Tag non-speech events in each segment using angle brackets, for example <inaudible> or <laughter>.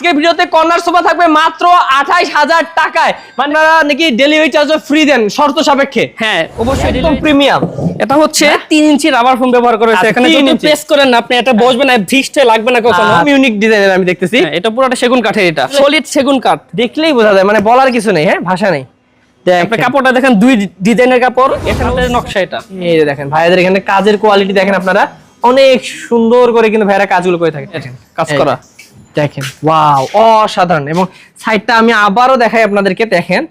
আজকের ভিডিওতে corner sofa থাকবে মাত্র আঠাইশ হাজার টাকায়। মানে নাকি ডেলিভারি চার্জও ফ্রি দেন শর্ত সাপেক্ষে। হ্যাঁ অবশ্যই একদম প্রিমিয়াম এটা হচ্ছে তিন ইঞ্চি রাবার ফোম ব্যবহার করেছে এখানে যদি প্রেস করেন না আপনি এটা বসবে না ভিস্টে লাগবে না কখনো। ইউনিক ডিজাইনের আমি দেখতেছি। হ্যাঁ, এটা পুরোটা সেগুন কাঠের এটা। সলিড সেগুন কাঠ। দেখলেই বোঝা যায় মানে বলার কিছু নেই হ্যাঁ? ভাষা নেই। কাপড়টা দেখেন দুই ডিজাইনের কাপড় এখানে নকশা এটা। এই যে দেখেন ভাইয়াদের এখানে কাজের কোয়ালিটি দেখেন আপনারা। অনেক সুন্দর করে কিন্তু ভাইয়ারা কাজগুলো করে থাকে। কাজ করা। দেখেন ওয়াও অসাধারণ। এবং সাইডটা আমি আবারও দেখাই আপনাদেরকে, দেখেন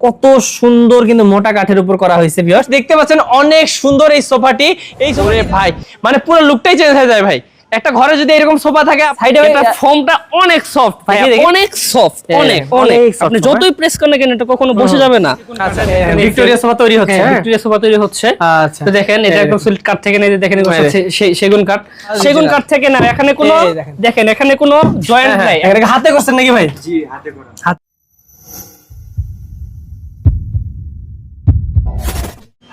কত সুন্দর কিন্তু মোটা কাঠের উপর করা হয়েছে বিয়স দেখতে পাচ্ছেন, অনেক সুন্দর এই সোফাটি। এই সোফাটি ভাই মানে পুরো লুকটাই চেঞ্জ হয়ে যায় ভাই। একটা ঘরে যদি এরকম সোফা থাকে সাইডে এটা ফোমটা অনেক সফট ভাই। অনেক সফট হ্যাঁ, অনেক অনেক আপনি হ্যাঁ। যতই প্রেস করেন না কেন এটা কখনো বসে যাবে না। আচ্ছা ভিক্টোরিয়া সোফা তৈরি হচ্ছে। হ্যাঁ? ভিক্টোরিয়া সোফা তৈরি হচ্ছে। আচ্ছা। তো দেখেন এটা একদম সলিড কাঠ থেকে নেই দেখেন সেগুন কাঠ সেগুন কাঠ থেকে না এখানে কোনো দেখেন। এখানে কোনো জয়েন্ট হ্যাঁ, নাই। হ্যাঁ, এখানে হাতে করছেন নাকি ভাই?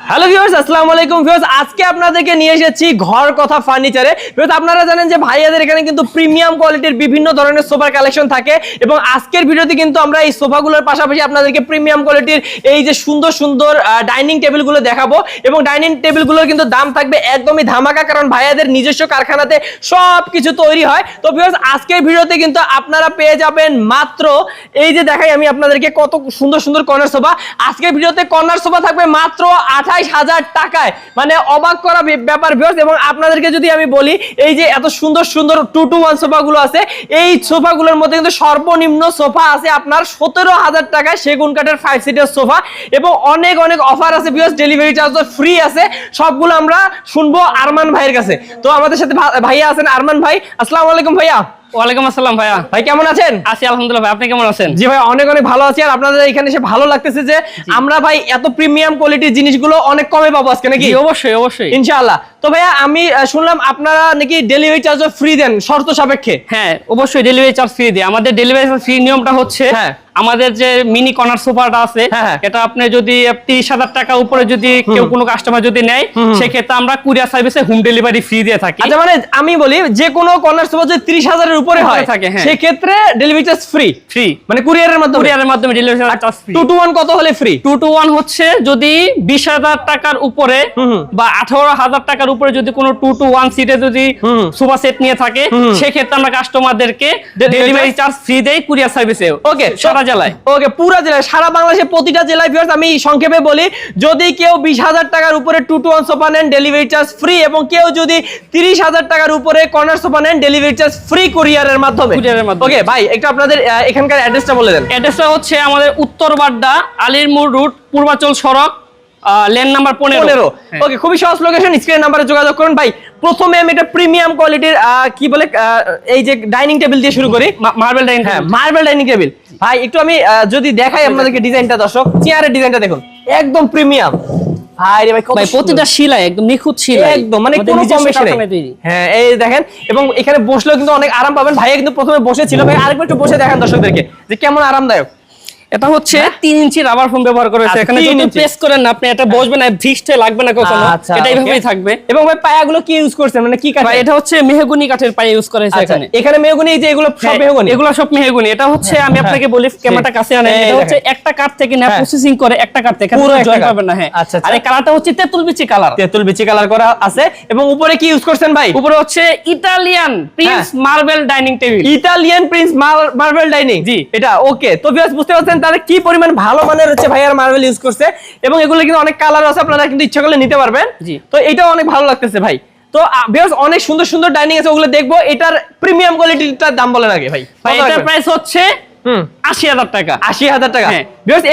হ্যালো ভিউয়ার্স আসসালামু আলাইকুম। ভিউয়ার্স আজকে আপনাদেরকে নিয়ে এসেছি ঘর কথা ফার্নিচারে ভিউয়ার্স আপনারা জানেন যে ভাইয়াদের এখানে কিন্তু প্রিমিয়াম কোয়ালিটির বিভিন্ন ধরনের সোফার কালেকশন থাকে এবং আজকের ভিডিওতে কিন্তু আমরা এই সোফাগুলোর পাশাপাশি আপনাদেরকে প্রিমিয়াম কোয়ালিটির এই যে সুন্দর সুন্দর ডাইনিং টেবিলগুলো দেখাবো এবং ডাইনিং টেবিলগুলোর কিন্তু দাম থাকবে একদমই ধামাকা কারণ ভাইয়াদের নিজস্ব কারখানাতে সব কিছু তৈরি হয়। তো ভিউয়ার্স আজকের ভিডিওতে কিন্তু আপনারা পেয়ে যাবেন মাত্র এই যে দেখাই আমি আপনাদেরকে কত সুন্দর সুন্দর কর্নার সোফা আজকের ভিডিওতে কর্নার সোফা থাকবে মাত্র আঠাইশ হাজার টাকায় মানে অবাক করা ব্যাপার ভিউয়ার্স এবং আপনাদেরকে যদি আমি বলি, এই যে এত সুন্দর সুন্দর টু টু ওয়ান সোফাগুলো আছে, এই সোফাগুলোর মধ্যে কিন্তু সর্বনিম্ন সোফা আছে আপনার সতেরো হাজার টাকায় সেগুন কাঠের ফাইভ সিটের সোফা, এবং অনেক অনেক অফার আছে ভিউয়ার্স ডেলিভারি চার্জ ফ্রি আছে, সবগুলো আমরা শুনব আরমান ভাইয়ের কাছে। তো আমাদের সাথে ভাইয়া আছেন আরমান ভাই, আসসালামু আলাইকুম ভাইয়া। ওয়ালাইকুম আসসালাম ভাইয়া। ভাই কেমন আছেন? আছি আলহামদুলিল্লাহ ভাই আপনি কেমন আছেন? জি ভাই অনেক অনেক ভালো আছি। আর আপনাদের এখানে এসে ভালো লাগতেছে যে আমরা ভাই এত প্রিমিয়াম কোয়ালিটির জিনিসগুলো অনেক কমে পাবো আজকে নাকি? অবশ্যই অবশ্যই। ইনশাআল্লাহ। তো ভাইয়া আমি শুনলাম আপনারা নাকি ডেলিভারি চার্জও ফ্রি দেন শর্ত সাপেক্ষে। হ্যাঁ অবশ্যই ডেলিভারি চার্জ ফ্রি দিই। আমাদের ডেলিভারি চার্জ ফ্রি নিয়মটা হচ্ছে হ্যাঁ। আমাদের যে মিনি কর্নার সোফাটা আছে হ্যাঁ, হ্যাঁ। এটা আপনি যদি তিরিশ হাজার টাকা উপরে যদি কেউ কোনো কাস্টমার যদি নেয় সেক্ষেত্রে আমরা কুরিয়ার সার্ভিসে হোম ডেলিভারি ফ্রি দিয়ে থাকি। আচ্ছা মানে আমি বলি যে কোনো কর্নার সোফা যদি ত্রিশ হাজারের উপরে হয় থাকে, হ্যাঁ। সেক্ষেত্রে ডেলিভারি চার্জ ফ্রি ফ্রি মানে কুরিয়ারের মাধ্যমে। কুরিয়ারের মাধ্যমে delivery charge free two two one কত হলে ফ্রি টু টু ওয়ান হচ্ছে যদি বিশ হাজার টাকার উপরে। বা আঠারো হাজার টাকার উপরে যদি কোনো টু টু ওয়ান সিটে যদি। সোফা সেট নিয়ে থাকে সেক্ষেত্রে আমরা কাস্টমারদেরকে ডেলিভারি চার্জ ফ্রি দেই কুরিয়ার সার্ভিসে ওকে সারা জেলায়। ওকে পুরো জেলায় সারা বাংলাদেশে প্রতিটা জেলায় ভিউয়ার্স আমি সংক্ষেপে বলি যদি কেউ বিশ হাজার টাকার উপরে টু টু ওয়ান সোফা নেন ডেলিভারি চার্জ ফ্রি এবং কেউ যদি তিরিশ হাজার টাকার উপরে কর্নার সোফা নেন ডেলিভারি চার্জ ফ্রি কুরিয়ারের মাধ্যমে। কুরিয়ারের মাধ্যমে। ওকে ভাই একটু আপনাদের এখানকার অ্যাড্রেসটা বলে দেন। অ্যাড্রেসটা হচ্ছে আমাদের উত্তর বাড্ডা আলিরমুর রুট পূর্বাচল সড়ক লেন নাম্বার পনেরো। পনেরো। হ্যাঁ। ওকে খুবই সহজ লোকেশন স্ক্রিন নাম্বারে যোগাযোগ করুন। ভাই প্রথমে আমি একটা প্রিমিয়াম কোয়ালিটির কি বলে এই যে ডাইনিং টেবিল দিয়ে শুরু করি মার্বেল ডাইনিং হ্যাঁ মার্বেল ডাইনিং টেবিল ভাই একটু আমি যদি দেখাই আপনাদেরকে ডিজাইনটা দর্শক চেয়ারের ডিজাইনটা দেখুন। একদম প্রিমিয়াম ভাই ভাই ভাই প্রতিটা একদম নিখুঁত একদম মানে কোনো। হ্যাঁ এই দেখেন এবং এখানে বসলেও কিন্তু অনেক আরাম পাবেন। ভাইয়া কিন্তু প্রথমে বসেছিল। ভাই আরেকবার একটু বসে দেখেন দর্শকদেরকে যে কেমন আরামদায়ক। এটা হচ্ছে তিন ইঞ্চি রাবার ফোম ব্যবহার করেছে হ্যাঁ? আচ্ছা, এখানে যদি প্রেস করেন না আপনি এটা বসবে না ভিস্টে লাগবে না কখনো। আচ্ছা, এটা এইভাবেই থাকবে। এবং ভাই পায়াগুলো কি ইউজ করছেন? মানে কি কাঠ ভাই এটা হচ্ছে মেহগুনি কাঠের পায়ে ইউজ করা হয়েছে আচ্ছা, এখানে। এখানে মেহগুনি এই যে এগুলো সব হ্যাঁ, মেহগুনি? এগুলো সব মেহগুনি। এটা হচ্ছে আমি আপনাকে বলি ক্যামেরাটা কাছে আনেন। এটা হচ্ছে একটা কাঠ থেকে না হ্যাঁ। প্রসেসিং করে একটা কাঠ থেকে পুরো জয়েন। পাবেন না হ্যাঁ। আচ্ছা। আর এই কালারটা হচ্ছে তেঁতুল বিচি কালার। তেতুল বিচি কালার করা আছে। এবং উপরে কি ইউজ করছেন ভাই? উপরে হচ্ছে ইতালিয়ান প্রিন্স হ্যাঁ। Marble dining table. Italian prince marble dining? জি। এটা ওকে তো ভিউয়ার্স বুঝতে পারছেন তাহলে কি পরিমাণ ভালো মানের হচ্ছে ভাইয়ার মার্বেল ইউজ করছে এবং এগুলো কিন্তু অনেক কালার আছে আপনারা কিন্তু ইচ্ছা করলে নিতে পারবেন। জি। তো এটাও অনেক ভালো লাগতেছে ভাই। তো বেশ অনেক সুন্দর সুন্দর ডাইনিং আছে ওগুলো দেখব। এটার প্রিমিয়াম কোয়ালিটিটার দাম বলে আগে ভাই। ভাই এটার প্রাইস হচ্ছে আশি হাজার টাকা আশি হাজার টাকা হ্যাঁ।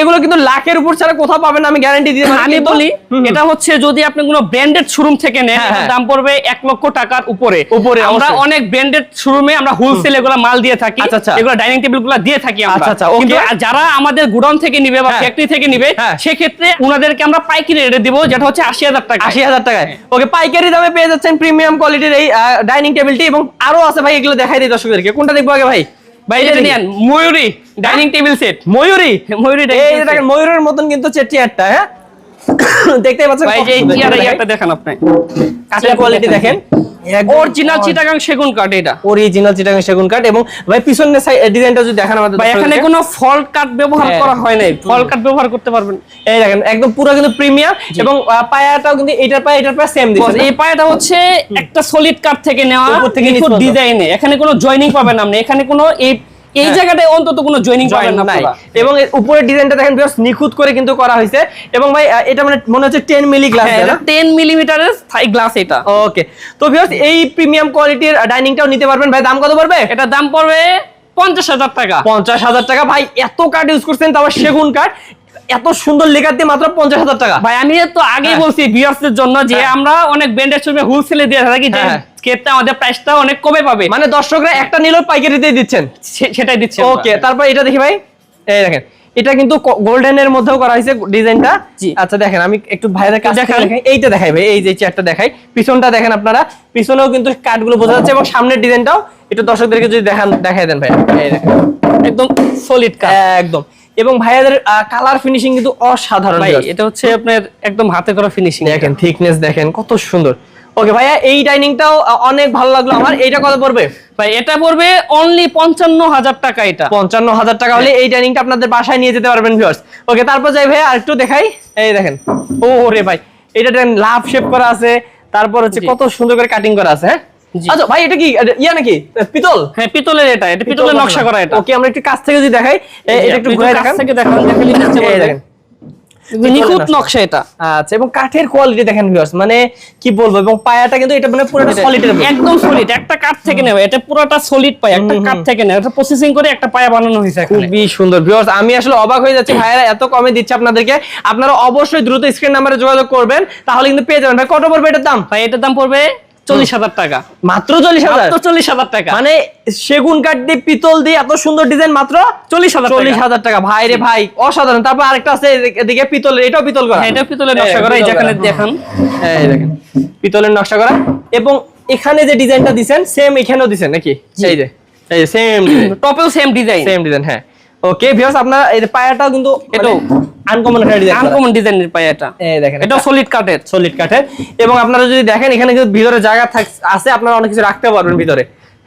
এগুলো কিন্তু লাখের উপর ছাড়া কোথাও পাবেন আমি গ্যারান্টি দিতে আমি বলি। এটা হচ্ছে যদি আপনি কোনো ব্র্যান্ডেড শোরুম থেকে নেন হ্যাঁ, হ্যাঁ। দাম পড়বে এক লক্ষ টাকার উপরে উপরে, আমরা। অনেক ব্র্যান্ডেড শোরুমে আমরা হোলসেল এগুলো মাল দিয়ে থাকি। এগুলো ডাইনিং টেবিলগুলো দিয়ে থাকি আচ্ছা, আচ্ছা, কিন্তু যারা আমাদের গুডাউন থেকে নিবে বা। ফ্যাক্টরি থেকে নিবে। সেক্ষেত্রে ওনাদেরকে আমরা পাইকারি রেটে দিব যেটা হচ্ছে আশি হাজার টাকা আশি হাজার টাকায় ওকে পাইকারি দামে পেয়ে যাচ্ছেন প্রিমিয়াম কোয়ালিটির এই ডাইনিং টেবিলটি এবং আরও আছে ভাই এগুলো দেখাই দিই দর্শকদেরকে কোনটা দেখব আগে ভাই দেখি। নেন Mayuri dining table set Mayuri? Mayuri এই দেখেন ময়ূরের মতন কিন্তু চেয়ারটা হ্যাঁ? <coughs> দেখতে পাচ্ছেন? ভাই যে। চেয়ার দেখেন। দেখেন আপনি। কাঠের কোয়ালিটি দেখেন। অরিজিনাল চিটাগাং সেগুন কাঠ এটা। অরিজিনাল চিটাগাং সেগুন কাঠ এবং ভাই পিছনের ডিজাইনটা যদি দেখান আমাদের ভাই এখানে কোনো ফল্ট কাঠ ব্যবহার হ্যাঁ। করা হয় নাই। ফল কাঠ ব্যবহার করতে পারবেন। এই দেখেন একদম পুরো কিন্তু প্রিমিয়াম এবং পায়াটাও কিন্তু এটার পায়া এটার পায়া সেম দিচ্ছে এই পায়াটা হচ্ছে একটা সলিড কাঠ থেকে নেওয়া। ডিজাইনে এখানে কোনো জয়েনিং পাবেন আপনি। এখানে কোনো এই এই হ্যাঁ। জায়গাটায় অন্তত কোনো জয়েনিং পাবেন না এবং উপরের ডিজাইনটা দেখেন বেশ নিখুঁত করে কিন্তু করা হয়েছে। এবং ভাই এটা মানে মনে হচ্ছে 10 মিলি গ্লাস এটা 10 মিলিমিটারের থাই গ্লাস এটা। ওকে তো ভিউয়ার্স এই প্রিমিয়াম কোয়ালিটির ডাইনিংটাও নিতে পারবেন। ভাই দাম কত পড়বে? এটা দাম পড়বে পঞ্চাশ হাজার টাকা। পঞ্চাশ হাজার টাকা। ভাই এত কাঠ ইউজ করছেন তারপর সেগুন কাঠ এত সুন্দর লেখার দিয়ে মাত্র পঞ্চাশ হাজার টাকা। ভাই আমি তো আগেই হ্যাঁ। বলছি ভিউয়ার্সদের জন্য যে হ্যাঁ। আমরা অনেক ব্র্যান্ডের ছবি হোলসেলে দিয়ে থাকি। ক্ষেত্রে আমাদের প্রাইসটা অনেক কমে পাবে। মানে দর্শকরা একটা নিলেও পাইকারিতেই দিচ্ছেন। সেটাই দিচ্ছি ওকে তারপর এটা দেখি ভাই। এই দেখেন এটা কিন্তু গোল্ডেনের মধ্যেও করা হয়েছে ডিজাইনটা। আচ্ছা দেখেন আমি একটু ভাইদের কাছে। দেখাই। এইটা দেখাই ভাই এই যে চেয়ারটা দেখাই। পিছনটা দেখেন আপনারা। পিছনেও কিন্তু কাঠগুলো বোঝা যাচ্ছে এবং সামনের ডিজাইনটাও একটু দর্শকদেরকে যদি দেখান দেখাই দেন ভাই। এই দেখেন। একদম সলিড কাঠ একদম। এবং ভাইয়াদের কালার ফিনিশিং কিন্তু অসাধারণ ভাই এটা হচ্ছে আপনার একদম হাতে করা ফিনিশিং দেখেন থিকনেস দেখেন কত সুন্দর। ওকে ভাইয়া এই ডাইনিংটাও অনেক ভালো লাগল আমার। এইটা কত পড়বে? ভাই এটা পড়বে অনলি পঞ্চান্ন হাজার টাকা এটা। পঞ্চান্ন হাজার টাকা হলে এই ডাইনিংটা আপনাদের বাসায় নিয়ে যেতে পারবেন ভিউয়ার্স ওকে তারপর যাই ভাই আর একটু দেখাই। এই দেখেন। ও রে ভাই এটা দেখেন লাভ শেপ করা আছে। তারপর হচ্ছে কত সুন্দর করে কাটিং করা আছে হ্যাঁ? আচ্ছা ভাই এটা কি ইয়া নাকি? পিতল? হ্যাঁ পিতলের এটা এটা পিতলের নকশা করা এটা। ওকে আমরা একটু কাছ থেকে যদি দেখাই এটা একটু ঘুরে দেখান। থেকে দেখালে। দেখেন। নিখুঁত নকশা। এটা। আচ্ছা এবং কাঠের কোয়ালিটি দেখেন ভিউয়ার্স মানে কি বলব এবং পায়াটা কিন্তু এটা মানে পুরোটা সলিড একদম সলিড একটা কাঠ থেকে নেওয়া এটা পুরোটা সলিড পায় একটা কাঠ থেকে নেওয়া এটা প্রসেসিং করে একটা পায়া বানানো হয়েছে খুবই সুন্দর। ভিউয়ার্স আমি আসলে অবাক হয়ে যাচ্ছি ভাইয়ারা এত কমে দিচ্ছে আপনাদেরকে। আপনারা অবশ্যই দ্রুত স্ক্রিন নাম্বারে যোগাযোগ করবেন তাহলে কিন্তু পেয়ে যাবেন। ভাই কত পড়বে এটার দাম? ভাই এটার দাম পড়বে চল্লিশ হাজার টাকা। মাত্র চল্লিশ হাজার? চল্লিশ হাজার টাকা। মানে সেগুন কাঠ দিয়ে পিতল দিয়ে এত সুন্দর ডিজাইন মাত্র চল্লিশ হাজার চল্লিশ হাজার টাকা। ভাই রে ভাই অসাধারণ। তারপর আরেকটা আছে এদিকে- পিতলের এটাও পিতল করা। হ্যাঁ, এটা পিতলের নকশা করা এই যেখানে। দেখান। এই দেখেন পিতলের নকশা করা। এবং এখানে যে ডিজাইনটা দিছেন সেম এখানেও দিছেন নাকি? এই যে এই যে সেম টপেও সেম ডিজাইন সেম ডিজাইন হ্যাঁ। ওকে ভিউয়ার্স আপনারা এই পায়াটা পায়াটাও কিন্তু এটাও আনকমন একটা ডিজাইন আনকমন ডিজাইনের পায়াটা। এই দেখেন এটা সলিড কাটের সলিড কাটের এবং আপনারা যদি দেখেন এখানে কিন্তু ভিতরে জায়গা থাক- আছে আপনারা অনেক কিছু রাখতে পারবেন ভিতরে।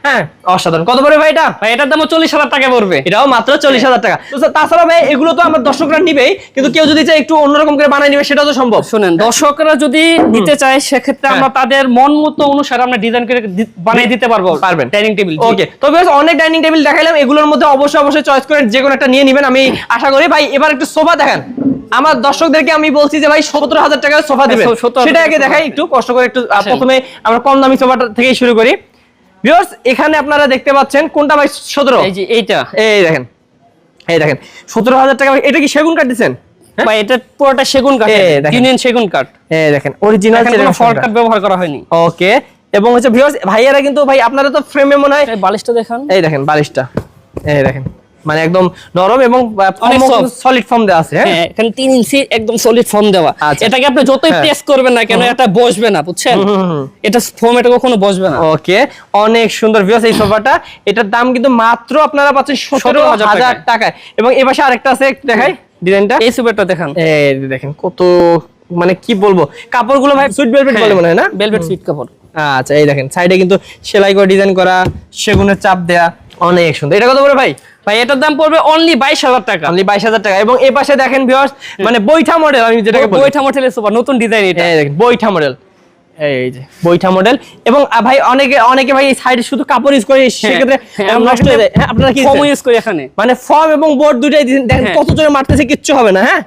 হ্যাঁ অসাধারণ। কত পড়বে ভাই এটা? ভাই এটার দাম চল্লিশ হাজার টাকা পড়বে। এটাও মাত্র চল্লিশ হাজার টাকা। তো স্যার, তাছাড়া ভাই এগুলো তো আমার দর্শকরা নিবেই কিন্তু কেউ যদি চায় একটু অন্যরকম করে বানাই নিবে সেটাও তো সম্ভব। শুনেন দর্শকরা যদি নিতে চায় সেক্ষেত্রে আমরা হ্যাঁ। তাদের মন মতো অনুসারে আমরা ডিজাইন করে বানিয়ে দিতে পারব। পারবেন। ডাইনিং টেবিল ওকে তো অনেক ডাইনিং টেবিল দেখাইলাম এগুলোর মধ্যে অবশ্যই অবশ্যই চয়েস করে যে কোনো একটা নিয়ে নেবেন আমি আশা করি। ভাই এবার একটু সোফা দেখেন। আমার দর্শকদেরকে আমি বলছি যে ভাই সতেরো হাজার টাকার সোফা দিবেন। হ্যাঁ, 17,000 সেটা আগে দেখাই একটু কষ্ট করে একটু প্রথমে আমরা কম দামি সোফাটা থেকেই শুরু করি। ভিউয়ার্স এখানে আপনারা দেখতে পাচ্ছেন কোনটা ভাই? সতেরো। এই যে এইটা। এই দেখেন। এই দেখেন। সতেরো হাজার টাকা এটা কি সেগুন কাঠ দিবেন ভাই এটা পুরোটা সেগুন কাঠ। ইউনিয়ন সেগুন কাঠ। এই দেখেন অরিজিনাল সেগুন কোনো ফল্ট কাঠ। ব্যবহার করা হয়নি। ওকে। এবং হচ্ছে ভিউয়ার্স ভাইয়ারা কিন্তু ভাই আপনারা তো ফ্রেমে মনে হয় বালিশটা দেখেন। এই দেখেন বালিশটা। এই দেখেন। মানে একদম নরম এবং সলিড ফর্ম দেওয়া আছে হ্যাঁ? হ্যাঁ এখানে তিন ইঞ্চি একদম সলিড ফোম দেওয়া। আচ্ছা। এটাকে আপনি যতই হ্যাঁ। প্রেস করবেন না কেন এটা বসবে না বুঝছেন। এটা ফোম এটা কখনো বসবে না। ওকে অনেক সুন্দর ভিউয়ার্স এই সোফাটা এটার দাম কিন্তু মাত্র আপনারা পাচ্ছেন সতেরো 17,000 হাজার টাকায়। এবং এ পাশে আরেকটা আছে দেখাই ডিজাইনটা। এই সুপারটা দেখান। এই দেখেন কত মানে কি বলব? কাপড়গুলো ভাই সুইট ভেলভেট বলে মনে হয় না? ভেলভেট সুইট কাপড়। আচ্ছা এই দেখেন সাইডে কিন্তু সেলাই করে ডিজাইন করা সেগুনের চাপ দেয়া অনেক সুন্দর। এটা কত করে ভাই? ভাই এটার দাম পড়বে অনলি বাইশ হাজার টাকা। অনলি বাইশ হাজার টাকা। এবং এ পাশে দেখেন ভিউয়ার্স মানে বৈঠা মডেল আমি যেটাকে সুপার নতুন ডিজাইন এটা। দেখেন বৈঠা মডেল এই যে বৈঠা মডেল এবং ভাই অনেকে অনেকে ভাই এই সাইডে শুধু কাপড় ইউজ করে সেক্ষেত্রে হ্যাঁ, আহ, আমরা নষ্ট হয়ে যায়। হ্যাঁ, আপনারা কি ফোম ইউজ করি এখানে। মানে ফর্ম এবং বোর্ড দেখেন হ্যাঁ। কত জোরে মারতেছে কিচ্ছু হবে না হ্যাঁ?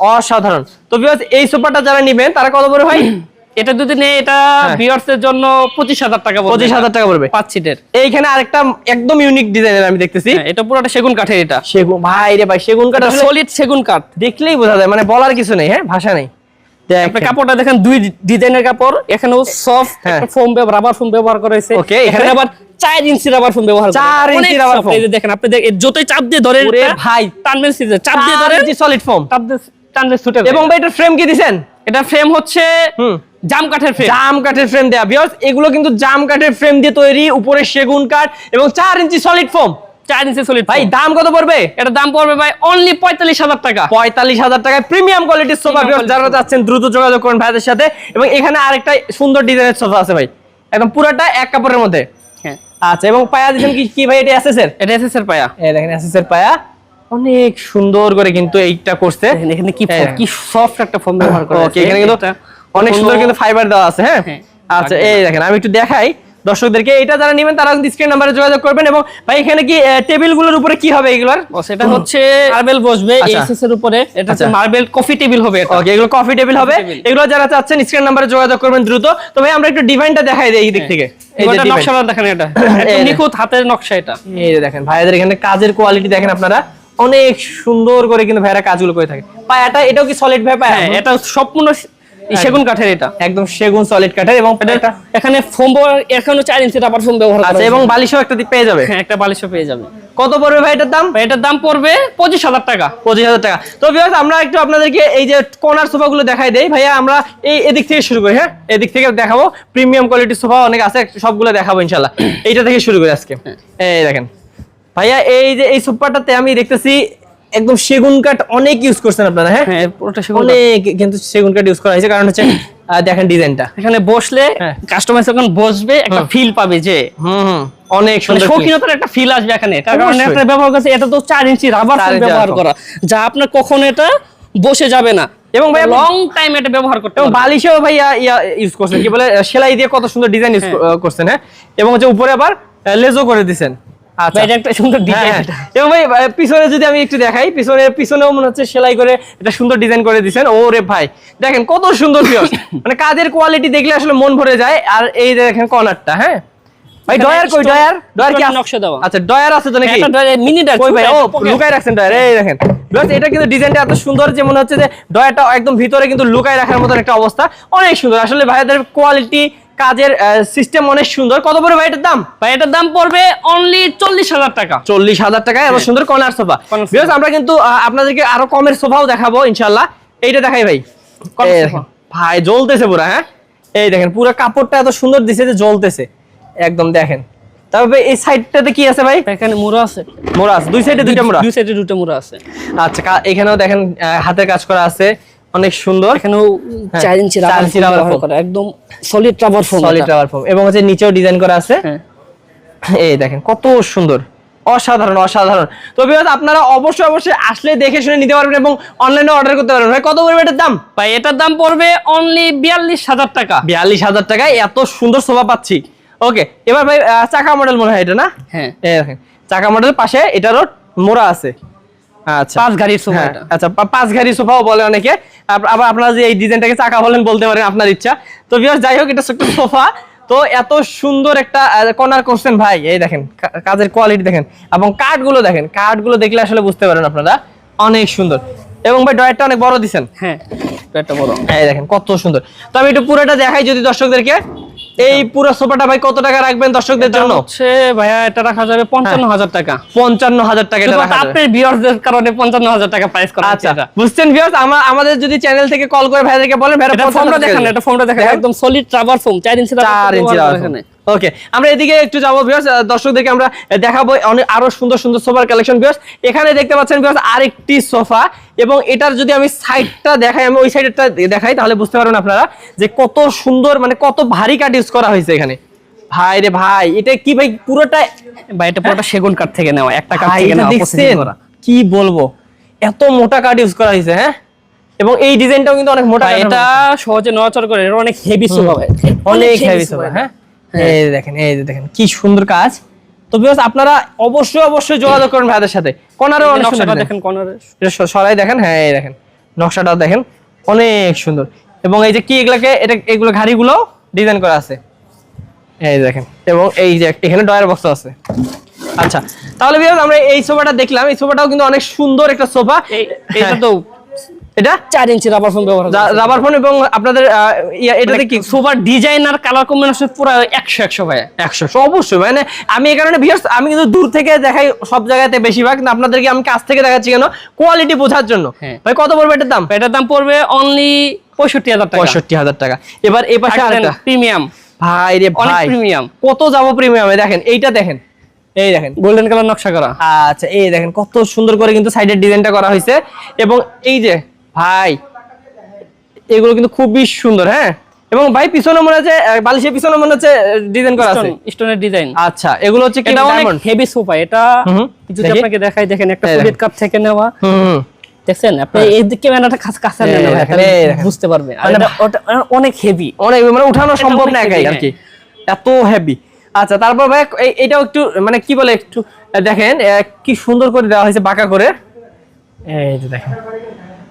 অসাধারণ। তো এই সোফাটা যারা নেবেন তারা কত করে ভাই? এটা যদি নেই এটা হ্যাঁ। ভিউয়ার্স এর জন্য পঁচিশ হাজার টাকা পড়বে। পঁচিশ হাজার টাকা পড়বে। পাঁচ সিটের এইখানে আরেকটা একদম ইউনিক ডিজাইনের আমি দেখতেছি। হ্যাঁ, এটা পুরোটা সেগুন কাঠের এটা। সেগুন ভাই রে ভাই সেগুন কাঠ সলিড সেগুন কাঠ। দেখলেই বোঝা যায় মানে বলার কিছু নেই হ্যাঁ? ভাষা নেই। আপনি কাপড়টা দেখেন দুই ডিজাইনের কাপড় এখানেও সফট হ্যাঁ। ফোম রাবার ফোম ব্যবহার করা হয়েছে। Okay, এখানে আবার চার ইঞ্চি রাবার ফোম ব্যবহার করা চার। ইঞ্চি। এই যে দেখেন আপনি যতই চাপ দিয়ে ধরে ভাই। টানবেন চাপ দিয়ে ধরে সলিড ফর্ম চাপ দিয়ে টানলে ছুটে এবং ভাই এটা ফ্রেম কি দিছেন? এটা ফ্রেম হচ্ছে জাম কাঠের ফ্রেম জাম কাঠের ফ্রেম দেয়া। বিকজ এগুলো কিন্তু জাম কাঠের ফ্রেম দিয়ে তৈরি উপরে সেগুন কাঠ এবং চার ইঞ্চি সলিড ফোম চার ইঞ্চি সলিড ভাই দাম কত পড়বে? এটা দাম পড়বে ভাই অনলি পঁয়তাল্লিশ হাজার টাকা। পঁয়তাল্লিশ হাজার টাকায় প্রিমিয়াম কোয়ালিটির সোফা যারা। চাচ্ছেন দ্রুত যোগাযোগ করুন ভাইদের সাথে। এবং এখানে আরেকটা সুন্দর ডিজাইনের সোফা আছে ভাই। একদম পুরাটা এক কাপড়ের মধ্যে। হ্যাঁ। আচ্ছা এবং পায়া দিচ্ছেন কি কি ভাই এটা এসএসের এটা এসএস এর পায়া। এই দেখেন এসএসের পায়া। অনেক সুন্দর করে কিন্তু এইটা করছে। এখানে কি হ্যাঁ। কি সফট একটা ফোম ব্যবহার করা ওকে এখানে কিন্তু অনেক সুন্দর কিন্তু ফাইবার দেওয়া আছে হ্যাঁ? হ্যাঁ, আচ্ছা এই দেখেন আমি একটু দেখাই। দর্শকদেরকে এটা যারা নেবেন তারা কিন্তু স্ক্রিন নাম্বারে যোগাযোগ করবেন এবং ভাই এখানে কি টেবিলগুলোর উপরে কি হবে এগুলোর? সেটা হচ্ছে মার্বেল বসবে আচ্ছা। এসএস এর উপরে। এটা হচ্ছে আচ্ছা। মার্বেল কফি টেবিল হবে এটা। ওকে এগুলো কফি টেবিল হবে। এগুলো যারা চাচ্ছেন স্ক্রিন নাম্বারে যোগাযোগ করবেন দ্রুত। তো ভাই আমরা একটু ডিজাইনটা দেখাই দিই এই দিক থেকে। এই যে এটা। <coughs> নকশাটা দেখেন এটা। নিখুঁত হাতের নকশা এটা। এই দেখেন ভাইয়াদের এখানে কাজের কোয়ালিটি দেখেন আপনারা। অনেক সুন্দর করে কিন্তু ভাইয়ারা কাজগুলো করে থাকে। পায়াটা এটাও কি সলিড ভাই পায়া? হ্যাঁ এটা সম্পূর্ণ সেগুন কাঠের এটা। একদম সেগুন সলিড কাঠের এবং এখানে ফোম এখানে চার ইঞ্চি রাবার ফোম ব্যবহার করা আচ্ছা এবং বালিশও একটা পেয়ে যাবে? হ্যাঁ একটা বালিশও পেয়ে যাবে। কত পড়বে ভাই এটার দাম? এটার দাম পড়বে পঁচিশ হাজার টাকা। পঁচিশ হাজার টাকা। তো ভিউয়ার্স আমরা একটু আপনাদেরকে এই যে কর্নার সোফা গুলো দেখাই দেই। ভাইয়া আমরা এই এদিক থেকে শুরু করি হ্যাঁ? এদিক থেকে দেখাবো। প্রিমিয়াম কোয়ালিটির সোফা অনেক আছে সবগুলো দেখাবো ইনশাল্লাহ এইটা থেকে শুরু করি আজকে। এই দেখেন। ভাইয়া এই যে এই সোফাটাতে আমি দেখতেছি একদম সেগুন কাঠ অনেক ইউজ করছেন আপনারা হ্যাঁ? হ্যাঁ। অনেক কিন্তু সেগুন কাঠ ইউজ করা হয়েছে। কারণ হচ্ছে দেখেন ডিজাইনটা। এখানে বসলে হ্যাঁ। কাস্টমার যখন বসবে একটা ফিল পাবে যে হুম অনেক মানে সুন্দর শৌখিনতার একটা ফিল আসবে এখানে। কারণ। একটা ব্যবহার করছে এটা তো চার ইঞ্চি রাবার ব্যবহার করা যা আপনার কখনো এটা বসে যাবে না। এবং ভাই লং টাইম এটা ব্যবহার করতে এবং বালিশেও ভাইয়া ইয়া ইউজ করছেন। কি বলে সেলাই দিয়ে কত সুন্দর ডিজাইন ইউজ করছেন হ্যাঁ? এবং হচ্ছে উপরে আবার লেজও করে ভাই, এটা একটা সুন্দর ডিজাইন হ্যাঁ, হ্যাঁ। এবং ভাই পিছনে যদি আমি একটু দেখাই পিছনে পিছনেও মনে হচ্ছে সেলাই করে এটা সুন্দর ডিজাইন করে দিছেন। ও ভাই দেখেন কত সুন্দর viewers। <coughs> মানে কাজের কোয়ালিটি দেখলে আসলে মন ভরে যায়। আর এই দেখেন কর্নারটা হ্যাঁ? ভাই ডয়ার কই ডয়ার ডয়ার কি নকশা দেওয়া। আচ্ছা ডয়ার আছে তো নাকি? মিনি ডাক ওই ভাই ও লুকায় রাখছেন ডয়ার এই দেখেন। এটা কিন্তু ডিজাইনটা এত সুন্দর যে মনে হচ্ছে যে ডয়ারটা একদম ভিতরে কিন্তু লুকায় রাখার মতো একটা অবস্থা। অনেক সুন্দর আসলে ভাইয়াদের কোয়ালিটি কাজের সিস্টেম অনেক সুন্দর। কত পড়ে ভাই এটার দাম? ভাই এটার দাম পড়বে অনলি চল্লিশ হাজার টাকা। চল্লিশ হাজার টাকায় এত সুন্দর কর্নার সোফা আমরা কিন্তু আপনাদেরকে আরও কমের সোফাও দেখাবো ইনশাল্লাহ এইটা দেখাই ভাই। ভাই জ্বলতেছে পুরো হ্যাঁ? এই দেখেন পুরো কাপড়টা এত সুন্দর দিছে যে জ্বলতেছে। একদম দেখেন। তারপরে এই সাইডটাতে কি আছে ভাই? এখানে মুড়া আছে। মোড়া আছে দুই সাইডে দুইটা মোড়া? দুই সাইডে দুটো মোড়া আছে। আচ্ছা এখানেও দেখেন হাতের কাজ করা আছে। অনেক সুন্দর। এখানেও হ্যাঁ, চার ইঞ্চি রাবার। করা একদম solid rubber foam solid rubber foam এবং হচ্ছে নিচেও ডিজাইন করা আছে। হ্যাঁ। এই দেখেন কত সুন্দর। অসাধারণ অসাধারণ। তো বিকজ আপনারা অবশ্যই অবশ্যই আসলে দেখে শুনে নিতে পারবেন এবং অনলাইনে অর্ডার করতে পারবেন। ভাই কত পড়বে এটার দাম? ভাই এটার দাম পড়বে অনলি বিয়াল্লিশ হাজার টাকা। বিয়াল্লিশ হাজার টাকায় এত সুন্দর সোফা পাচ্ছি। ওকে এবার ভাই চাকা মডেল মনে হয় এটা না? হ্যাঁ। এই দেখেন চাকা মডেল পাশে এটারও মোড়া আছে। আচ্ছা। পাঁচ গাড়ির সোফা হ্যাঁ, আচ্ছা পাঁচ সোফাও বলে অনেকে। আবার আপনারা যে এই ডিজাইনটাকে চাকা বলেন বলতে পারেন আপনার ইচ্ছা। তো বিয়ার যাই হোক এটা একটা সোফা। তো এত সুন্দর একটা কর্নার করছেন ভাই। এই দেখেন কাজের কোয়ালিটি দেখেন। এবং কাঠগুলো দেখেন। কাঠগুলো দেখলে আসলে বুঝতে পারেন আপনারা। অনেক সুন্দর। এবং ভাই ডয়ারটা অনেক বড় দিছেন। হ্যাঁ এটা বড়। এই দেখেন কত সুন্দর। তো আমি একটু পুরোটা দেখাই যদি দর্শকদেরকে। এই পুরো সোফাটা ভাই কত টাকা রাখবেন দর্শকদের জন্য? হচ্ছে ভাইয়া এটা রাখা যাবে পঞ্চান্ন হাজার টাকা। পঞ্চান্ন হাজার টাকা এটা রাখা যাবে। আপনার ভিউয়ারদের কারণে পঞ্চান্ন হাজার টাকা প্রাইস করা আচ্ছা এটা। বুঝছেন ভিউয়ার্স আমরা আমাদের যদি চ্যানেল থেকে কল করে ভাইদেরকে বলেন ভাইরা এটা দেখেন এটা দেখেন একদম সলিড রাবার ফোম চার ইঞ্চি রাবার ইঞ্চি এখানে। ওকে আমরা এদিকে একটু যাব ভিউয়ার্স দর্শকদেরকে আমরা দেখাবো। অনেক আরও সুন্দর সুন্দর সোফার কালেকশন ভিউয়ার্স এখানে দেখতে পাচ্ছেন ভিউয়ার্স আরেকটি সোফা এবং এটার যদি আমি সাইডটা দেখাই আমি ওই সাইডটা দেখাই তাহলে বুঝতে পারবেন আপনারা যে কত সুন্দর মানে কত ভারী কাঠ ইউজ করা হয়েছে এখানে। ভাই রে ভাই এটা কি ভাই পুরোটা ভাই এটা পুরোটা সেগুন কাঠ থেকে নেওয়া একটা কাঠ থেকে নেওয়া দেখছেন? কি বলব? এত মোটা কাঠ ইউজ করা হয়েছে হ্যাঁ? এবং এই ডিজাইনটাও কিন্তু অনেক মোটা এটা। সহজে নড়াচড়া করে এটা অনেক হেভি সোফা ভাই। অনেক হেভি সোফা হ্যাঁ? এই যে দেখেন এই যে দেখেন কি সুন্দর কাজ। তো বিকজ আপনারা অবশ্যই অবশ্যই যোগাযোগ করুন ভাইদের সাথে। কোনারও নকশাটা দেখেন। কর্নারে সরাই দেখেন হ্যাঁ এই দেখেন নকশাটাও দেখেন অনেক সুন্দর। এবং এই যে কি এগুলাকে এটা এগুলো ঘাড়িগুলো ডিজাইন করা আছে। এই দেখেন এবং এই যে এখানে ডয়ার বক্স আছে। আচ্ছা তাহলে বিকজ আমরা এই সোফাটা দেখলাম। এই সোফাটাও কিন্তু অনেক সুন্দর একটা সোফা এই এটা তো এটা? চার ইঞ্চি রাবার ফোম ব্যবহার রাবার ফোন এবং আপনাদের এটাতে কি সোফার ডিজাইন আর কালার কম্বিনেশন পুরো একশো একশো ভাই একশো অবশ্যই মানে আমি এই কারণে ভিউয়ার্স আমি কিন্তু দূর থেকে দেখাই সব জায়গাতে বেশিরভাগ কিন্তু আপনাদেরকে আমি কাছ থেকে দেখাচ্ছি কেন? কোয়ালিটি বোঝার জন্য। হ্যাঁ। ভাই কত পড়বে এটার দাম? এটার দাম পড়বে অনলি পঁয়ষট্টি হাজার টাকা। পঁয়ষট্টি হাজার টাকা। এবার এই পাশে আরেকটা। প্রিমিয়াম ভাই রে ভাই প্রিমিয়াম কত যাব প্রিমিয়ামে দেখেন এইটা দেখেন। এই দেখেন। গোল্ডেন কালার নকশা করা। আচ্ছা এই দেখেন কত সুন্দর করে কিন্তু সাইডের ডিজাইনটা করা হয়েছে। এবং এই যে ভাই এগুলো কিন্তু খুবই সুন্দর হ্যাঁ? এবং ভাই পিছনে মনে হচ্ছে বালিশের পিছনে মনে হচ্ছে ডিজাইন করা আছে। স্টোনের ডিজাইন আচ্ছা এগুলো হচ্ছে কি diamond? হেভি সোফা এটা যদি আপনাকে দেখাই দেখেন একটা এই। ফুলের কাপ থেকে নেওয়া। দেখছেন? আপনি এই দিকে ক্যামেরাটা কাছে কাছে এই নেন তাহলে বুঝতে পারবে। আর মানে এটা ওটা অনেক হেভি অনেক মানে উঠানো সম্ভব না একাই আর কি এত হেভি আচ্ছা তারপর ভাই এই- এইটাও একটু মানে কি বলে একটু দেখেন কি সুন্দর করে দেওয়া হয়েছে বাঁকা করে। এই যে দেখেন।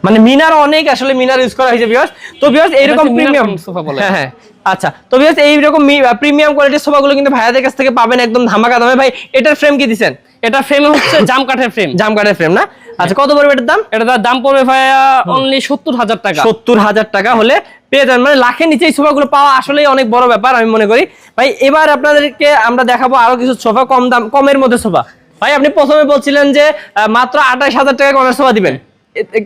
মানে মিনার অনেক আসলে মিনার ইউজ করা হয়েছে বিয়াস তো বিয়াস এইরকম প্রিমিয়াম সোফা বলে। হ্যাঁ হ্যাঁ। আচ্ছা তো বিয়াস এইরকম প্রিমিয়াম কোয়ালিটির সোফাগুলো কিন্তু ভাইয়াদের কাছ থেকে পাবেন একদম ধামাকা দামে। ভাই এটার ফ্রেম কি দিছেন? এটা ফ্রেম হচ্ছে <coughs> জাম কাঠের ফ্রেম জাম কাঠের ফ্রেম না? আচ্ছা কত পড়বে এটার দাম? এটা তার দাম পড়বে ভাইয়া অনলি সত্তর হাজার টাকা। সত্তর হাজার টাকা হলে পেয়ে যান মানে লাখের নিচে এই সোফাগুলো পাওয়া আসলেই অনেক বড় ব্যাপার আমি মনে করি। ভাই এবার আপনাদেরকে আমরা দেখাবো আরও কিছু সোফা কম দাম কমের মধ্যে সোফা ভাই আপনি প্রথমে বলছিলেন যে মাত্র আঠাশ হাজার টাকা কমের সোফা দিবেন।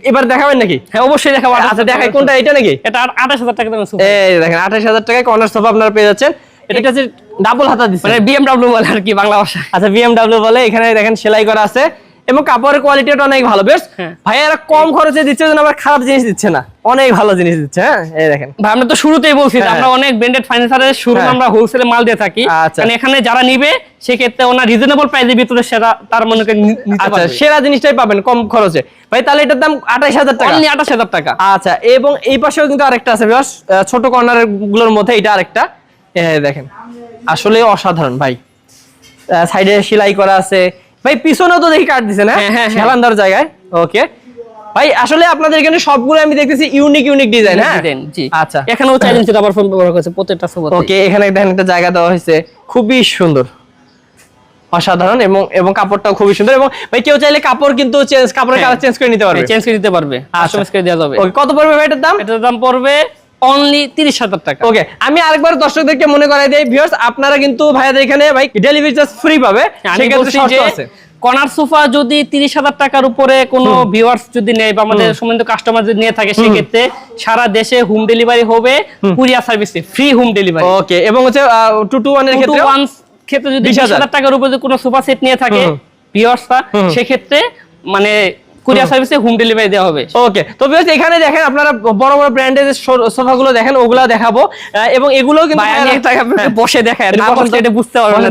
এবার দেখাবেন নাকি? হ্যাঁ অবশ্যই দেখাবো। আচ্ছা দেখাই কোনটা? এটা নাকি? এটা আঠাশ হাজার টাকা দাম এই দেখেন আঠাশ হাজার টাকায় কর্নার সোফা আপনারা পেয়ে যাচ্ছেন। এটা হচ্ছে ডাবল হাতা দিচ্ছে। মানে বিএমডাব্লিউ বলে আর কি বাংলা ভাষা আচ্ছা বিএমডাব্লিউ বলে এখানে দেখেন সেলাই করা আছে। এবং কাপড়ের কোয়ালিটিটা অনেক ভালো। বেশ? হ্যাঁ। ভাই এরা কম খরচে দিচ্ছে যেন আবার খারাপ জিনিস দিচ্ছে না। অনেক ভালো জিনিস দিচ্ছে হ্যাঁ? এই দেখেন। ভাই আমরা তো শুরুতেই বলছি যে হ্যাঁ। আমরা অনেক ব্র্যান্ডেড ফার্নিচারের শুরু। আমরা হোলসেলে মাল দিয়ে থাকি। মানে এখানে যারা নিবে সেক্ষেত্রে ওনার রিজনেবল প্রাইসের ভিতরে সেটা তার মনে আচ্ছা সেরা জিনিসটাই পাবেন কম খরচে। ভাই তাহলে এটার দাম আঠাশ হাজার টাকা। অনলি আঠাশ হাজার টাকা। আচ্ছা এবং এই পাশেও কিন্তু আরেকটা আছে বেশ ছোট কর্নারেরগুলোর মধ্যে এটা আরেকটা। এই দেখেন। আসলে অসাধারণ ভাই। সাইডে সেলাই করা আছে ভাই পিছনেও তো দেখি কাট দিছে না? হ্যাঁ, হ্যাঁ, হ্যাঁ। হেলান্দার জায়গায়। ওকে ভাই আসলে আপনাদের এখানে সবগুলো আমি দেখতেছি ইউনিক ইউনিক ডিজাইন হ্যাঁ? জি। আচ্ছা। এখানেও ইঞ্চি রাবার ফোম ব্যবহার করেছে প্রত্যেকটা সোফাতে ওকে এখানে দেখেন একটা জায়গা দেওয়া হয়েছে খুবই সুন্দর। অসাধারণ এবং এবং কাপড়টাও খুবই সুন্দর এবং ভাই কেউ চাইলে কাপড় কিন্তু চেঞ্জ কাপড়ের হ্যাঁ। কালার চেঞ্জ করে নিতে পারবে। চেঞ্জ করে নিতে পারবে। চেঞ্জ করে দেওয়া যাবে। ওকে কত পড়বে ভাই এটার দাম? এটার দাম পড়বে অনলি তিরিশ হাজার টাকা। ওকে আমি আরেকবার দর্শকদেরকে মনে করাই দিই ভিউয়ার্স আপনারা কিন্তু ভাইয়াদের এখানে ভাই ডেলিভারি চার্জ ফ্রি পাবে। সেক্ষেত্রে বলছি শর্ত যে আছে। কর্নার সোফা যদি তিরিশ হাজার টাকার উপরে কোনো ভিউয়ার্স যদি নেয় বা আমাদের সম্বন্ধে কাস্টমার যদি নিয়ে থাকে সেক্ষেত্রে সারা দেশে হোম ডেলিভারি হবে কুরিয়ার সার্ভিসে ফ্রি হোম ডেলিভারি ওকে এবং হচ্ছে টু টু ওয়ানের ক্ষেত্রে ওয়ান ক্ষেত্রে যদি 20,000 বিশ হাজার। টাকার উপরে কোনো সোফা সেট নিয়ে থাকে। ভিউয়ার্সরা সেক্ষেত্রে মানে কুরিয়ার সার্ভিসে হোম ডেলিভারি দেওয়া হবে। ওকে তো ভিউয়ার্স এখানে দেখেন আপনারা বড় বড় ব্র্যান্ডের ওগুলা দেখাবো। এবং কিন্তু। বসে এটা বুঝতে পারবেন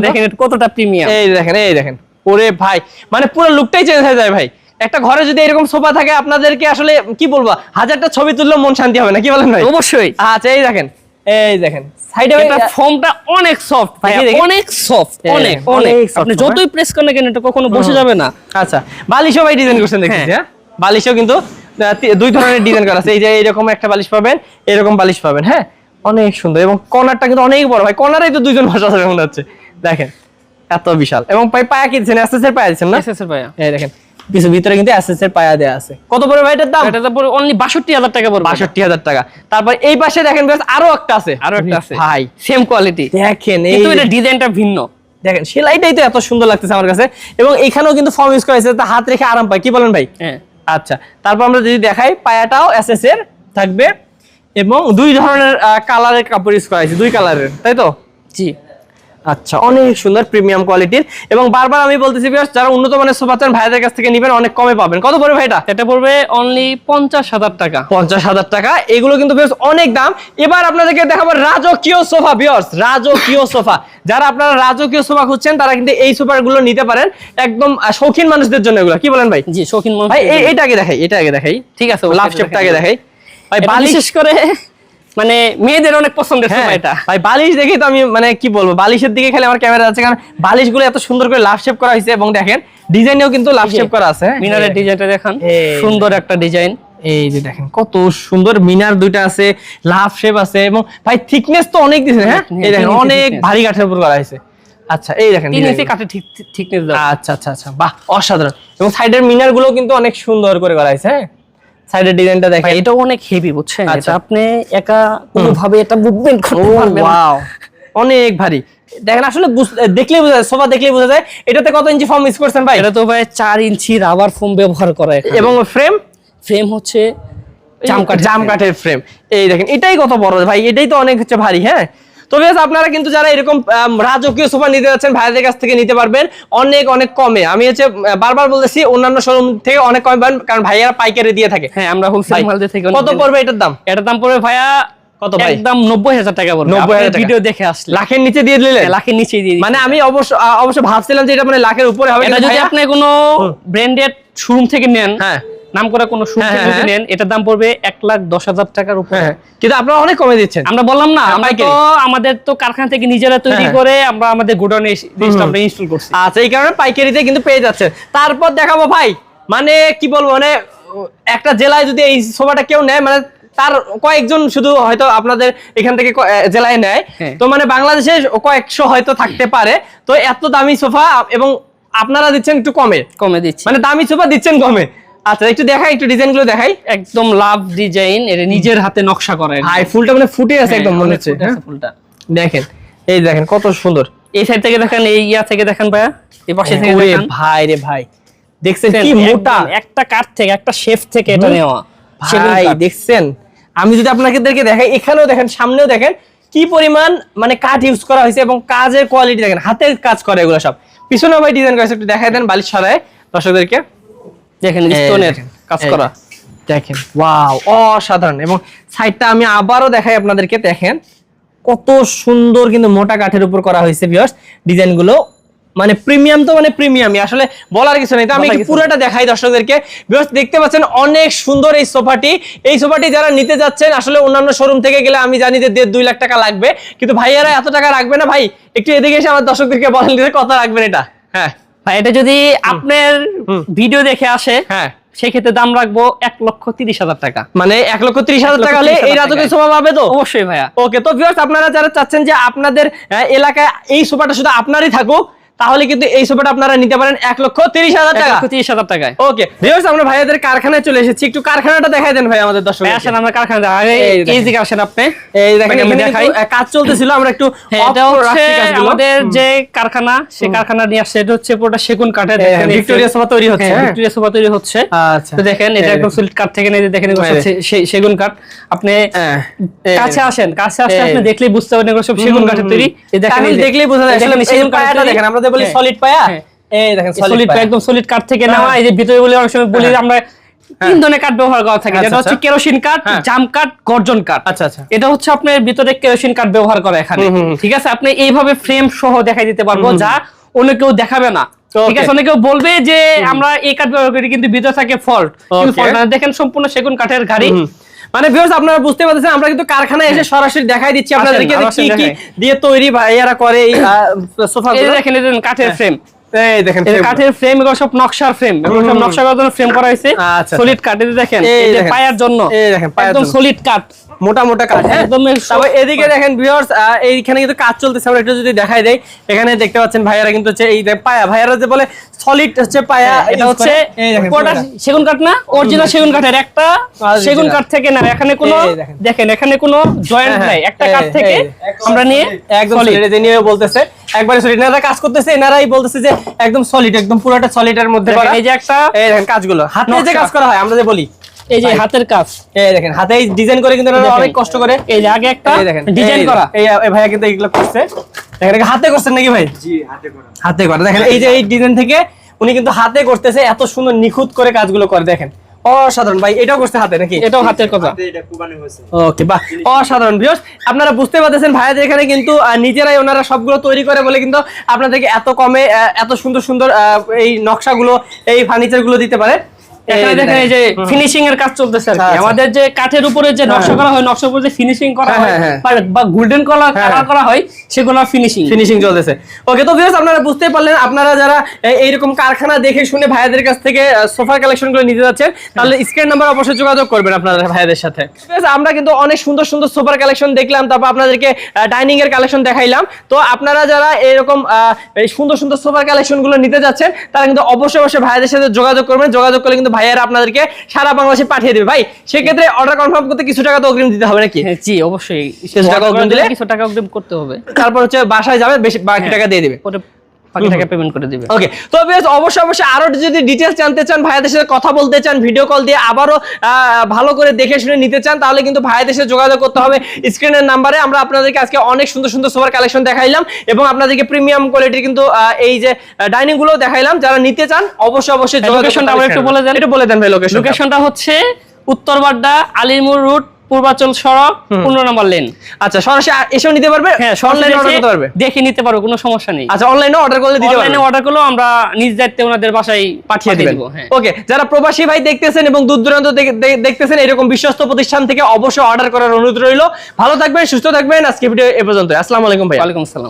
কতটা প্রিমিয়াম এই দেখেন এই দেখেন। ওরে ভাই মানে পুরো লুকটাই চেঞ্জ হয়ে যায় ভাই। একটা ঘরে যদি এরকম সোফা থাকে আপনাদেরকে আসলে কি বলব হাজারটা ছবি তুললেও মন শান্তি হবে না কি বলেন ভাই? অবশ্যই। আচ্ছা এই দেখেন এই দেখেন। সাইডে এটা ফোমটা অনেক সফট ভাই দেখি, দেখি। অনেক সফট হ্যাঁ, অনেক অনেক অনেক। আপনি যতই প্রেস করেন কেন এটা কখনো বসে যাবে না। আচ্ছা বালিশও ভাই ডিজাইন করছেন দেখতেছি হ্যাঁ। বালিশও কিন্তু দুই ধরনের ডিজাইন করা আছে। এই যে এরকম একটা বালিশ পাবেন এরকম বালিশ পাবেন হ্যাঁ? অনেক সুন্দর। এবং কর্নারটা কিন্তু অনেক বড়। ভাই কর্নারেই তো দুইজন বসা যাবে মনে হচ্ছে। দেখেন এত বিশাল। এবং পায়া কি দিচ্ছেন? এসএস এর পায়া দিচ্ছেন না? এসএস এর ভাইয়া এই দেখেন কিছু ভিতরে কিন্তু এসএস এর পায়া দেয়া আছে। কত পড়বে ভাই এটার দাম? এটা তো অনলি বাষট্টি হাজার টাকা পড়বে। বাষট্টি হাজার টাকা। তারপর এই পাশে দেখেন আরও একটা আছে। আরও একটা আছে। ভাই সেম কোয়ালিটি দেখেন এই কিন্তু এটা ডিজাইনটা ভিন্ন। দেখেন সেলাইটাই তো এত সুন্দর লাগতেছে আমার কাছে। এবং এখানেও কিন্তু ফর্ম ইউজ করা হয়েছে তা হাত রেখে আরাম পায়। কি বলেন ভাই? হ্যাঁ। আচ্ছা তারপর আমরা যদি দেখাই পায়াটাও এসএস এর থাকবে। এবং দুই ধরনের কালারের কাপড় ইউজ করা হয়েছে দুই কালারের তাই তো? জি। আচ্ছা অনেক সুন্দর প্রিমিয়াম কোয়ালিটির এবং বারবার আমি বলতেছি viewers, যারা উন্নত মানের সোফা চান ভাইদের কাছ থেকে নেবেন অনেক কমে পাবেন। কত পড়বে ভাইটা এটা? পড়বে অনলি পঞ্চাশ হাজার টাকা। পঞ্চাশ হাজার টাকা। এগুলো কিন্তু বেশ অনেক দাম। এবার আপনাদেরকে দেখাবো রাজকীয় সোফা বিয়র্স রাজকীয় সোফা যারা আপনারা রাজকীয় সোফা খুঁজছেন তারা কিন্তু এই সোফা গুলো নিতে পারেন একদম শৌখিন মানুষদের জন্য এগুলো। কি বলেন ভাই? জি শৌখিন মানুষ ভাই এটা আগে দেখাই এটা আগে দেখাই। ঠিক আছে লাভ শেপটা আগে দেখাই। ভাই বিশেষ করে মানে মেয়েদের অনেক পছন্দের হ্যাঁ, সোফা এটা। ভাই বালিশ দেখে তো আমি মানে কি বলব বালিশের দিকে খেলে আমার ক্যামেরা আছে কারণ বালিশগুলো এত সুন্দর করে লাভ শেপ করা হয়েছে এবং দেখেন ডিজাইনেও কিন্তু লাভ শেপ করা আছে হ্যাঁ? মিনারের ডিজাইনটা দেখান সুন্দর একটা ডিজাইন। এই যে দেখেন কত সুন্দর মিনার দুইটা আছে লাভ শেপ আছে এবং ভাই থিকনেস তো অনেক দিছে হ্যাঁ? হ্যাঁ, এই দেখেন অনেক ভারী কাঠের উপর করা হয়েছে। আচ্ছা এই দেখেন তিন design ইঞ্চি কাঠে ঠিক ঠিকনেস দাও। আচ্ছা আচ্ছা আচ্ছা বাহ অসাধারণ। এবং সাইডের মিনারগুলো কিন্তু অনেক সুন্দর করে করা হয়েছে হ্যাঁ? সাইডের ডিজাইনটা দেখেন। এটা অনেক হেভি বুঝছেন? আচ্ছা। এটা আপনি একা কোনোভাবে এটা মুভমেন্ট করতে পারবেন ওয়াও অনেক ভারী। দেখেন আসলে দেখলেই বোঝা যায় সোফা দেখলেই বোঝা যায় এটাতে কত ইঞ্চি ফর্ম ইউজ করছেন ভাই? এটা তো ভাই চার ইঞ্চি রাবার ফোম ব্যবহার করা এবং ফ্রেম ফ্রেম হচ্ছে জাম কাঠের ফ্রেম এই দেখেন এটাই কত বড় ভাই। এটাই তো অনেক হচ্ছে ভারী হ্যাঁ? তো বেশ আপনারা কিন্তু যারা এরকম রাজকীয় সোফা নিতে যাচ্ছেন ভাইদের কাছ থেকে নিতে পারবেন। অনেক অনেক কমে। আমি হচ্ছে বারবার বলতেছি অন্যান্য শোরুম থেকে অনেক কমে পাবেন কারণ ভাইয়ারা পাইকারি দিয়ে থাকে। হ্যাঁ আমরা হোলসেল মাল থেকে কত পড়বে এটার দাম? এটার দাম পড়বে ভাইয়া কত ভাই? একদম নব্বই হাজার টাকা বলব 90,000 ভিডিও দেখে আসলে লাখের নিচে দিয়ে দিলেন? লাখের নিচে দিয়ে মানে আমি অবশ্য অবশ্য ভাবছিলাম যে এটা মানে লাখের উপরে হবে এটা যদি আপনি কোনো ব্র্যান্ডেড শোরুম থেকে নেন হ্যাঁ। নাম করে কোনো শোরুম হ্যাঁ, হ্যাঁ, যদি নেন এটার দাম পড়বে এক লাখ দশ হাজার টাকার উপরে। হ্যাঁ কিন্তু আপনারা অনেক কমে দিচ্ছেন। আমরা বললাম না হ্যাঁ, আমরা তো আমাদের তো কারখানা থেকে নিজেরা তৈরি হ্যাঁ। করে আমরা আমাদের গোডাউনে আমরা ইনস্টল করছি। আচ্ছা এই কারণে পাইকারিতে কিন্তু পেয়ে যাচ্ছে। তারপর দেখাবো ভাই মানে কি বলব মানে একটা জেলায় যদি এই সোফাটা কেউ নেয় মানে তার কয়েকজন শুধু হয়তো আপনাদের এখান থেকে জেলায় নেয়। হ্যাঁ। তো মানে বাংলাদেশে কয়েকশো হয়তো থাকতে পারে। তো এত দামি সোফা এবং আপনারা দিচ্ছেন একটু কমে। কমে দিচ্ছি। মানে দামি সোফা দিচ্ছেন কমে। আচ্ছা একটু দেখাই একটু ডিজাইনগুলো দেখাই। একদম। লাভ ডিজাইন এটা নিজের হাতে নকশা করে হাই ফুলটা মানে ফুটে আছে একদম মনে হচ্ছে হ্যাঁ? ফুলটা। দেখেন এই দেখেন কত সুন্দর। এই সাইড থেকে দেখেন এই ইয়া থেকে দেখেন ভাইয়া। এই পাশে থেকে দেখেন। ভাই রে ভাই। দেখছেন কি মোটা? একটা কাঠ থেকে একটা শেফ থেকে এটা নেওয়া। ভাই দেখছেন? আমি যদি আপনাদেরকে দেখাই এখানেও দেখেন সামনেও দেখেন কি পরিমাণ মানে কাঠ ইউজ করা হয়েছে এবং কাজের কোয়ালিটি দেখেন হাতের কাজ করে এগুলো সব। পিছনে ভাই ডিজাইন করেছে একটু দেখাই দেন বালিশ সরায় দর্শকদেরকে। দেখেন স্টোনের কাজ করা। দেখেন ওয়াও অসাধারণ। এবং সাইডটা আমি আবারও দেখাই আপনাদেরকে দেখেন কত সুন্দর কিন্তু মোটা কাঠের উপর করা হয়েছে ভিউয়ার্স ডিজাইনগুলো মানে প্রিমিয়াম তো মানে প্রিমিয়ামই আসলে বলার কিছু নেই। তো আমি পুরোটা দেখাই দর্শকদেরকে। ভিউয়ার্স দেখতে পাচ্ছেন অনেক সুন্দর এই সোফাটি। এই সোফাটি যারা নিতে যাচ্ছেন আসলে অন্যান্য শোরুম থেকে গেলে আমি জানি যে দেড় দুই লাখ টাকা লাগবে। কিন্তু ভাইয়ারা এত টাকা রাখবে না ভাই একটু এদিকে এসে আমার দর্শকদেরকে বলেন কত রাখবেন এটা? হ্যাঁ। এটা যদি আপনার ভিডিও দেখে আসে হ্যাঁ। সেক্ষেত্রে দাম রাখব এক লক্ষ তিরিশ হাজার টাকা। মানে এক লক্ষ তিরিশ হাজার টাকা হলে এই রাজকীয়। সোফা পাবে তো? অবশ্যই ভাইয়া। ওকে তো ভিউয়ার্স আপনারা যারা চাচ্ছেন যে আপনাদের এলাকায় এই সোফাটা শুধু আপনারই থাকুক তাহলে কিন্তু এই সোফাটা আপনারা নিতে পারেন এক লক্ষ তিরিশ হাজার টাকা। তিরিশ হাজার টাকায়। ওকে ভিউয়ার্স আমরা ভাইয়াদের কারখানায় চলে এসেছি। একটু কারখানাটা দেখাই দেন ভাই আমাদের দর্শক আসেন আমরা কারখানা এই। দিকে আসেন আপনি। এই দেখেন কাজ চলতেছিল। আমরা একটু হ্যাঁ। আমাদের যে কারখানা সেই কারখানা নিয়ে আসছে। এটা হচ্ছে পুরোটা সেগুন কাঠের হ্যাঁ, এই ভিক্টোরিয়া সোফা তৈরি হচ্ছে হ্যাঁ, হ্যাঁ। ভিক্টোরিয়া সোফা তৈরি হচ্ছে। আচ্ছা। তো দেখেন এটা একদম সুইট কাঠ থেকে নিয়ে দেখেন। সে- সে- সেগুন কাঠ। আপনি হ্যাঁ, কাছে আসেন কাছে আসলে আপনি দেখলেই বুঝতে পারবেন সব সেগুন কাঠের তৈরি। এই দেখেন দেখলেই বোঝা যায়। আসলে সেগুন কাঠের দেখেন আমরা বলি হ্যাঁ। সলিড পায়া? হ্যাঁ। এই দেখেন সলিড পায়া একদম সলিড কাঠ থেকে হ্যাঁ। নেওয়া এই যে ভিতরে বলে অনেক সময় বলি আমরা তিন ধরনের কাঠ ব্যবহার করা থাকে। যেটা হচ্ছে আচ্ছা। কেরোসিন কাঠ হ্যাঁ। জাম কাঠ গর্জন কাঠ আচ্ছা আচ্ছা। এটা হচ্ছে আপনার ভিতরে কেরোসিন কাঠ ব্যবহার করা এখানে। ঠিক আছে? আপনি এইভাবে ফ্রেম সহ দেখাই দিতে পারব যা অন্য কেউ দেখাবে না। ঠিক আছে? অনেকেও বলবে যে আমরা এই কাঠ ব্যবহার করি কিন্তু ভিতরে থাকে ফল্ট কিন্তু দেখেন সম্পূর্ণ সেগুন কাঠের গাড়ি। মানে ভিউয়ার্স আপনারা বুঝতে পারতেছেন আমরা কিন্তু কারখানায় এসে সরাসরি দেখাই দিচ্ছি আপনাদেরকে কি কি দিয়ে তৈরি ভাইয়ারা করে এই সোফা গুলো দেখেন এই যে কাঠের ফ্রেম এই দেখেন এই গুলো। কাঠের ফ্রেম এগুলো সব নকশার ফ্রেম এগুলো সব নকশা করার জন্য ফ্রেম করা হয়েছে। আচ্ছা, সলিড কাঠ এই দেখেন এই এই যে পায়ার জন্য। দেখেন, একদম। সলিড কাঠ মোটা মোটা কাজ হ্যাঁ? তবে এদিকে দেখেন ভিউয়ার্স এইখানে কিন্তু কাজ চলতেছে আমরা একটু যদি দেখাই দেই এখানে দেখতে পাচ্ছেন ভাইয়ারা কিন্তু হচ্ছে এই পায়া ভাইয়ারা যে বলে সলিড হচ্ছে পায়া হ্যাঁ, এটা হচ্ছে। সেগুন কাঠ না অরিজিনাল সেগুন কাঠের একটা সেগুন কাঠ। থেকে না এখানে কোনো দেখেন। এখানে কোনো জয়েন্ট হ্যাঁ, নাই। একটা কাঠ থেকে আমরা নিয়ে একদম। সলিড নিয়ে বলতেছে। একবারে সলিড এনারা কাজ করতেছে এনারাই বলতেছে যে একদম সলিড একদম পুরোটা সলিডের মধ্যে এই যে একটা এই দেখেন কাজগুলো। হাতে যে কাজ করা হয় আমরা যে বলি এই যে হাতের কাজ। এই দেখেন হাতে ডিজাইন করে কিন্তু দেখেন। অনেক কষ্ট করে। এই যে আগে একটা দেখেন ডিজাইন করা। এই ভাইয়া কিন্তু এইগুলো করছে। দেখেন হাতে করছেন নাকি ভাই? জি হাতে করা। হাতে করা। দেখেন এই যে এই ডিজাইন থেকে উনি কিন্তু হাতে করতেছে এত সুন্দর নিখুঁত করে কাজগুলো করে দেখেন। অসাধারণ। ভাই এটাও করছে হাতে নাকি? এটাও হাতের কথা। হাতে এটা কুবানো হয়েছে। ওকে বাহ অসাধারণ। ভিউয়ার্স আপনারা বুঝতে পারতেছেন ভাইয়াদের এখানে কিন্তু নিজেরাই ওনারা সবগুলো তৈরি করে বলে কিন্তু আপনাদেরকে এত কমে আহ, এত সুন্দর সুন্দর আহ, এই নকশাগুলো এই ফার্নিচারগুলো দিতে পারে। এখানে দেখেন এই যে ফিনিশিং এর কাজ চলতেছে আর কি। আমাদের যে কাঠের উপরে যে নকশা করা হয় নকশার উপরে যে ফিনিশিং করা হ্যাঁ, হয় হ্যাঁ, বা- বা গোল্ডেন কালার হ্যাঁ, কালার করা হয় সেগুলো ফিনিশিং ফিনিশিং চলতেছে। ওকে তো ভিউয়ার্স আপনারা বুঝতে পারলেন আপনারা যারা এইরকম কারখানা দেখে শুনে ভাইয়াদের কাছ থেকে সোফার কালেকশনগুলো নিতে যাচ্ছেন তাহলে স্ক্রিন নাম্বার অবশ্যই যোগাযোগ করবেন আপনারা ভাইয়াদের সাথে। আমরা কিন্তু অনেক সুন্দর সুন্দর সোফার কালেকশন দেখলাম তারপর আপনাদেরকে ডাইনিং এর কালেকশন দেখাইলাম। তো আপনারা যারা এরকম সুন্দর সুন্দর সোফার কালেকশনগুলো নিতে যাচ্ছেন তারা কিন্তু অবশ্যই অবশ্যই ভাইয়াদের সাথে যোগাযোগ করবেন। যোগাযোগ করলে কিন্তু ভাইয়ারা আপনাদেরকে সারা বাংলাদেশে পাঠিয়ে দেবে। ভাই সেক্ষেত্রে অর্ডার কনফার্ম করতে কিছু টাকা তো অগ্রিম দিতে হবে নাকি? হ্যাঁ, জি অবশ্যই। কিছু টাকা অগ্রিম দিলে? কিছু টাকা অগ্রিম করতে হবে। তারপর হচ্ছে বাসায় যাবে বেশি বাকি টাকা দিয়ে দিবে। বাকি টাকা পেমেন্ট করে দিবে। ওকে তো বেশ অবশ্যই অবশ্যই আরও যদি জানতে চান ভাইয়াদের সাথে কথা বলতে চান ভিডিও কল দিয়ে আবারও ভালো করে দেখে শুনে নিতে চান তাহলে কিন্তু ভাইয়াদের সাথে যোগাযোগ করতে হবে স্ক্রিনের নাম্বারে আমরা আপনাদেরকে আজকে অনেক সুন্দর সুন্দর সোফার কালেকশন দেখাইলাম এবং আপনাদেরকে প্রিমিয়াম কোয়ালিটির কিন্তু এই যে ডাইনিংগুলো দেখাইলাম। যারা নিতে চান অবশ্যই অবশ্যই যোগাযোগ লোকেশনটা আমরা একটু বলে দেন। বলে দেন ভাই লোকেশন লোকেশনটা হচ্ছে উত্তর বাড্ডা আলিমুর রুট পূর্বাচল সড়ক পনেরো নম্বর লেন আচ্ছা সরাসরি এসেও নিতে পারবে? হ্যাঁ অনলাইনে অর্ডার করতে পারবে? দেখে নিতে পারব কোনো সমস্যা নেই। আচ্ছা অনলাইনে অর্ডার করলে দিতে অনলাইনে অর্ডার করলেও আমরা নিজ দায়িত্বে ওনাদের বাসায় পাঠিয়ে দেব হ্যাঁ। ওকে যারা প্রবাসী ভাই দেখতেছেন এবং দূর দূরান্ত দেখতেছেন এরকম বিশ্বস্ত প্রতিষ্ঠান থেকে অবশ্যই অর্ডার করার অনুরোধ রইল। ভালো থাকবেন সুস্থ থাকবেন। আজকে ভিডিও এ পর্যন্ত আসসালামু আলাইকুম ভাই ওয়ালাইকুম আসসালাম।